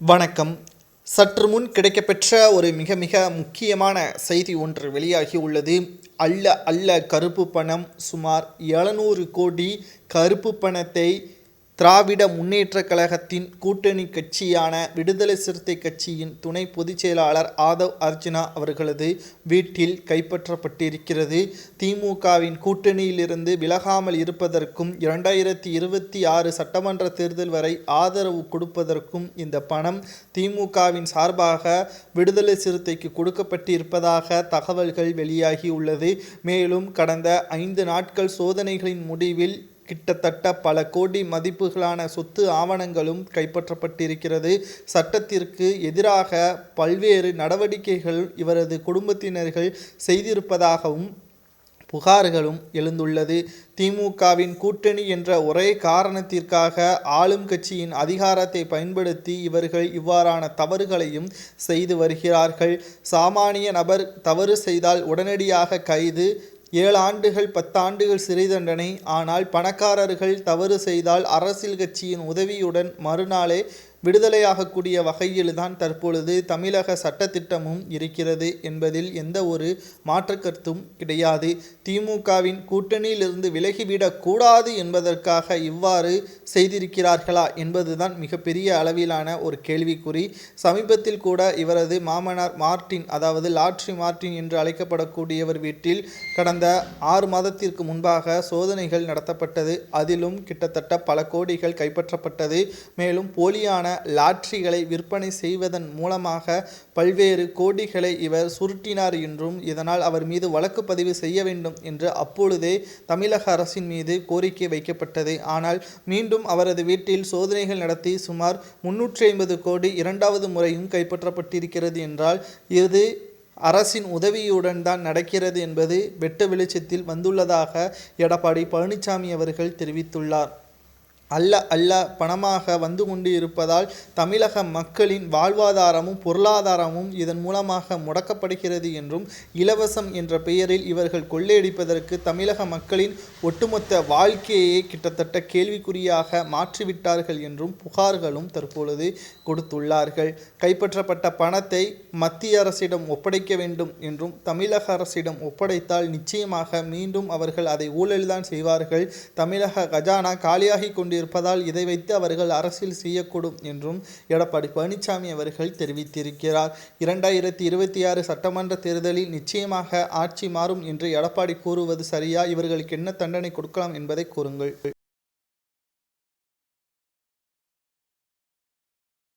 வணக்கம். சற்று முன் கிடைக்கப்பெற்ற ஒரு மிக மிக முக்கியமான செய்தி ஒன்று வெளியாகி உள்ளது. அல்ல அல்ல கருப்பு பணம் சுமார் எழுநூறு கோடி கருப்பு பணத்தை திராவிட முன்னேற்றக் கழகத்தின் கூட்டணி கட்சியான விடுதலை சிறுத்தை கட்சியின் துணை பொதுச் செயலாளர் ஆதவ் அர்ஜுனா அவர்களது வீட்டில் கைப்பற்றப்பட்டிருக்கிறது. திமுகவின் கூட்டணியிலிருந்து விலகாமல் இருப்பதற்கும் இரண்டாயிரத்தி இருபத்தி ஆறு சட்டமன்ற தேர்தல் வரை ஆதரவு கொடுப்பதற்கும் இந்த பணம் திமுகவின் சார்பாக விடுதலை சிறுத்தைக்கு கொடுக்கப்பட்டிருப்பதாக தகவல்கள் வெளியாகி உள்ளது. மேலும் கடந்த ஐந்து நாட்கள் சோதனைகளின் முடிவில் கிட்டத்தட்ட பல கோடி மதிப்புகளான சொத்து ஆவணங்களும் கைப்பற்றப்பட்டிருக்கிறது. சட்டத்திற்கு எதிராக பல்வேறு நடவடிக்கைகள் இவரது குடும்பத்தினர்கள் செய்திருப்பதாகவும் புகார்களும் எழுந்துள்ளது. திமுகவின் கூட்டணி என்ற ஒரே காரணத்திற்காக ஆளும் கட்சியின் அதிகாரத்தை பயன்படுத்தி இவர்கள் இவ்வாறான தவறுகளையும் செய்து வருகிறார்கள். சாமானிய நபர் தவறு செய்தால் உடனடியாக கைது ஏழு ஆண்டுகள் பத்தாண்டுகள் சிறை தண்டனை. ஆனால் பணக்காரர்கள் தவறு செய்தால் அரசியல் கட்சியின் உதவியுடன் மறுநாளே விடுதலையாகக்கூடிய வகையில்தான் தற்பொழுது தமிழக சட்டத்திட்டமும் இருக்கிறது என்பதில் எந்த ஒரு மாற்று கருத்தும் கிடையாது. திமுகவின் கூட்டணியிலிருந்து விலகிவிடக்கூடாது என்பதற்காக இவ்வாறு செய்திருக்கிறார்களா என்பதுதான் மிகப்பெரிய அளவிலான ஒரு கேள்விக்குறி. சமீபத்தில் கூட இவரது மாமனார் மார்டின் அதாவது லாட்ரி மார்ட்டின் என்று அழைக்கப்படக்கூடியவர் வீட்டில் கடந்த ஆறு மாதத்திற்கு முன்பாக சோதனைகள் நடத்தப்பட்டது. அதிலும் கிட்டத்தட்ட பல கோடிகள் கைப்பற்றப்பட்டது. மேலும் போலியான லாட்ரிகளை விற்பனை செய்வதன் மூலமாக பல்வேறு கோடிகளை இவர் சுருட்டினார் என்றும் இதனால் அவர் மீது வழக்கு பதிவு செய்ய வேண்டும் என்று அப்பொழுதே தமிழக அரசின் மீது கோரிக்கை வைக்கப்பட்டது. ஆனால் மீண்டும் அவரது வீட்டில் சோதனைகள் நடத்தி சுமார் முன்னூற்றி ஐம்பது கோடி இரண்டாவது முறையும் கைப்பற்றப்பட்டிருக்கிறது என்றால் இது அரசின் உதவியுடன் தான் நடக்கிறது என்பது வெட்ட வெளிச்சத்தில் வந்துள்ளதாக எடப்பாடி பழனிசாமி அவர்கள் தெரிவித்துள்ளார். அல்ல அல்ல பணமாக வந்து கொண்டு இருப்பதால் தமிழக மக்களின் வாழ்வாதாரமும் பொருளாதாரமும் இதன் மூலமாக முடக்கப்படுகிறது என்றும் இலவசம் என்ற பெயரில் இவர்கள் கொள்ளையடிப்பதற்கு தமிழக மக்களின் ஒட்டுமொத்த வாழ்க்கையே கிட்டத்தட்ட கேள்விக்குறியாக மாற்றிவிட்டார்கள் என்றும் புகார்களும் தற்பொழுது கொடுத்துள்ளார்கள். கைப்பற்றப்பட்ட பணத்தை மத்திய அரசிடம் ஒப்படைக்க வேண்டும் என்றும் தமிழக அரசிடம் ஒப்படைத்தால் நிச்சயமாக மீண்டும் அவர்கள் அதை ஊழல்தான் செய்வார்கள். தமிழக கஜானா காலியாகி கொண்டு கொண்டிருப்பதால் இதை வைத்து அவர்கள் அரசியல் செய்யக்கூடும் என்றும் எடப்பாடி பழனிசாமி அவர்கள் தெரிவித்திருக்கிறார். இரண்டாயிரத்தி இருபத்தி ஆறு சட்டமன்ற தேர்தலில் நிச்சயமாக ஆட்சி மாறும் என்று எடப்பாடி கூறுவது சரியா? இவர்களுக்கு என்ன தண்டனை கொடுக்கலாம் என்பதை கூறுங்கள்.